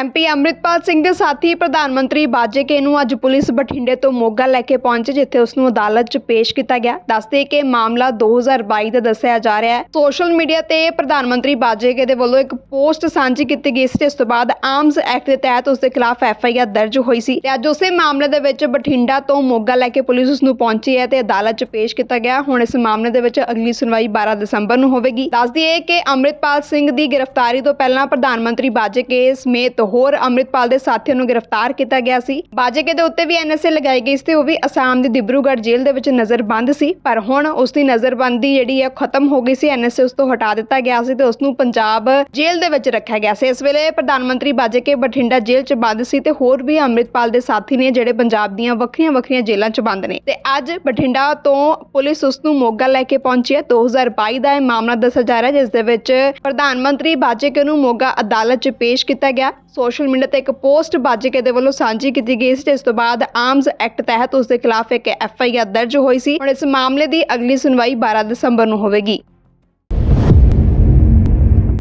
MP Amritpal Singh ਦੇ ਸਾਥੀ ਪ੍ਰਧਾਨ ਮੰਤਰੀ ਬਾਜੇਕੇ ਨੂੰ ਅੱਜ ਪੁਲਿਸ ਬਠਿੰਡੇ ਤੋਂ ਮੋਗਾ ਲੈ ਕੇ ਪਹੁੰਚੀ, ਜਿੱਥੇ ਉਸ ਨੂੰ ਅਦਾਲਤ 'ਚ ਪੇਸ਼ ਕੀਤਾ ਗਿਆ। ਦੱਸਦੇ ਕਿ ਮਾਮਲਾ 2022 ਦਾ ਦੱਸਿਆ ਜਾ ਰਿਹਾ ਹੈ। ਸੋਸ਼ਲ ਮੀਡੀਆ ਤੇ ਪ੍ਰਧਾਨ ਮੰਤਰੀ ਬਾਜੇਕੇ ਦੇ ਵੱਲੋਂ ਇੱਕ ਪੋਸਟ ਸਾਂਝੀ ਕੀਤੀ ਗਈ ਸੀ, ਜਿਸ ਤੋਂ ਬਾਅਦ ਆਰਮਸ ਐਕਟ ਦੇ ਤਹਿਤ ਉਸ ਦੇ ਖਿਲਾਫ ਐਫ ਆਈ ਆਰ ਦਰਜ ਹੋਈ ਸੀ। ਤੇ ਅੱਜ ਉਸੇ ਮਾਮਲੇ ਦੇ ਵਿੱਚ ਬਠਿੰਡਾ ਤੋਂ ਮੋਗਾ ਲੈ ਕੇ ਪੁਲਿਸ ਉਸ ਨੂੰ ਪਹੁੰਚੀ ਹੈ ਤੇ ਅਦਾਲਤ 'ਚ ਪੇਸ਼ ਕੀਤਾ ਗਿਆ। ਹੁਣ ਇਸ ਮਾਮਲੇ ਦੇ ਵਿੱਚ ਅਗਲੀ ਸੁਣਵਾਈ 12 ਦਸੰਬਰ ਨੂੰ ਹੋਵੇਗੀ। ਦੱਸਦੀ ਦਈਏ ਕਿ ਅੰਮ੍ਰਿਤਪਾਲ ਸਿੰਘ ਦੀ ਗ੍ਰਿਫਤਾਰੀ ਤੋਂ ਪਹਿਲਾਂ ਪ੍ਰਧਾਨ ਮੰਤਰੀ ਬਾਜੇਕੇ ਸਮੇਤ ਹੋਰ ਅੰਮ੍ਰਿਤਪਾਲ ਦੇ ਸਾਥੀਆਂ ਨੂੰ ਗ੍ਰਿਫਤਾਰ ਕੀਤਾ ਗਿਆ ਸੀ। ਬਾਜੇਕੇ ਦੇ ਉੱਤੇ ਵੀ ਐਨਐਸਏ ਲਗਾਈ ਗਈ ਸੀ ਤੇ ਉਹ ਵੀ ਅਸਾਮ ਦੀ ਦਿਬਰੂਗੜ੍ਹ ਜੇਲ੍ਹ ਦੇ ਵਿੱਚ ਨਜ਼ਰਬੰਦ ਸੀ। ਪਰ ਹੁਣ ਉਸ ਦੀ ਨਜ਼ਰਬੰਦੀ ਜਿਹੜੀ ਹੈ ਖਤਮ ਹੋ ਗਈ ਸੀ। ਐਨਐਸਏ ਉਸ ਤੋਂ ਹਟਾ ਦਿੱਤਾ ਗਿਆ ਸੀ ਤੇ ਉਸ ਨੂੰ ਪੰਜਾਬ ਜੇਲ੍ਹ ਦੇ ਵਿੱਚ ਰੱਖਿਆ ਗਿਆ ਸੀ। ਇਸ ਵੇਲੇ ਪ੍ਰਧਾਨ ਮੰਤਰੀ ਬਾਜੇਕੇ ਬਠਿੰਡਾ ਜੇਲ੍ਹ 'ਚ ਬੰਦ ਸੀ ਤੇ ਹੋਰ ਵੀ ਅੰਮ੍ਰਿਤਪਾਲ ਦੇ ਸਾਥੀ ਨੇ ਜਿਹੜੇ ਪੰਜਾਬ ਦੀਆਂ ਵੱਖਰੀਆਂ ਵੱਖਰੀਆਂ ਜੇਲ੍ਹਾਂ 'ਚ ਬੰਦ ਨੇ। ਤੇ ਅੱਜ ਬਠਿੰਡਾ ਤੋਂ ਪੁਲਿਸ ਉਸ ਨੂੰ ਮੋਗਾ ਲੈ ਕੇ ਪਹੁੰਚੀ ਹੈ। 2022 ਦਾ ਇਹ ਮਾਮਲਾ ਦੱਸਿਆ ਜਾ ਰਿਹਾ ਜਿਸ ਦੇ ਵਿੱਚ ਪ੍ਰਧਾਨ ਮੰਤਰੀ ਬਾਜੇਕੇ ਨੂੰ ਮੋਗਾ ਅਦਾਲਤ 'ਚ ਪੇਸ਼ ਕੀਤਾ ਗਿਆ। ਸੋਸ਼ਲ ਮੀਡੀਆ ਤੇ ਇੱਕ ਪੋਸਟ ਬਾਜੀਕੇ ਦੇ ਵੱਲੋਂ ਸਾਂਝੀ ਕੀਤੀ ਗਈ ਸੀ, ਜਿਸ ਤੋਂ ਬਾਅਦ ਆਰਮਸ ਐਕਟ ਤਹਿਤ ਉਸ ਦੇ ਖਿਲਾਫ ਇੱਕ ਐਫ ਆਈ ਆਰ ਦਰਜ ਹੋਈ ਸੀ। ਹੁਣ ਇਸ ਮਾਮਲੇ ਦੀ ਅਗਲੀ ਸੁਣਵਾਈ 12 ਦਸੰਬਰ ਨੂੰ ਹੋਵੇਗੀ।